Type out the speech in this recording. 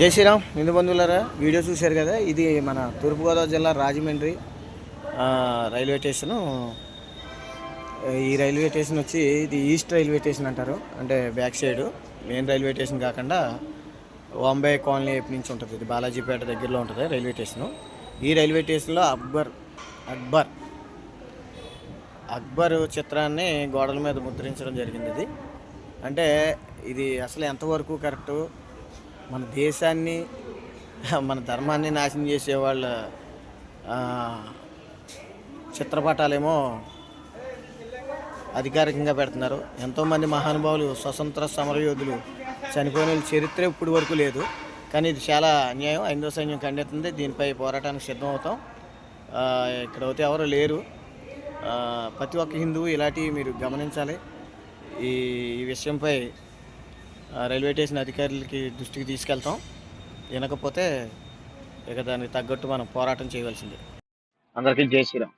జై శ్రీరామ్ హిందూ బంధువులారా వీడియో చూశారు కదా ఇది మన తూర్పుగోదావరి జిల్లా రాజమండ్రి రైల్వే స్టేషను. ఈ రైల్వే స్టేషన్ వచ్చి ఇది ఈస్ట్ రైల్వే స్టేషన్ అంటారు అంటే back side. Main railway station కాకుండా బాంబే కాలనీ వైపు నుంచి ఉంటుంది ఇది బాలాజీపేట దగ్గరలో ఉంటుంది రైల్వే స్టేషను. ఈ రైల్వే స్టేషన్లో అక్బర్ అక్బర్ అక్బర్ చిత్రాన్ని గోడల మీద ముద్రించడం జరిగింది ఇది. అంటే ఇది అసలు ఎంతవరకు కరెక్టు? మన దేశాన్ని మన ధర్మాన్ని నాశనం చేసే వాళ్ళ చిత్రపటాలేమో అధికారికంగా పెడుతున్నారు. ఎంతోమంది మహానుభావులు స్వతంత్ర సమరయోధులు చనిపోయిన చరిత్ర ఇప్పటి వరకు లేదు. కానీ ఇది చాలా అన్యాయం. హైందో సైన్యం ఖండిస్తుంది దీనిపై పోరాటానికి సిద్ధం అవుతాం ఇక్కడ అయితే ఎవరు లేరు. ప్రతి ఒక్క హిందువు ఇలాంటివి మీరు గమనించాలి. ఈ విషయంపై రైల్వే స్టేషన్ అధికారులకి దృష్టికి తీసుకెళ్తాం. వినకపోతే ఇక దానికి తగ్గట్టు మనం పోరాటం చేయవలసిందే. అందరికీ జై శ్రీరామ్.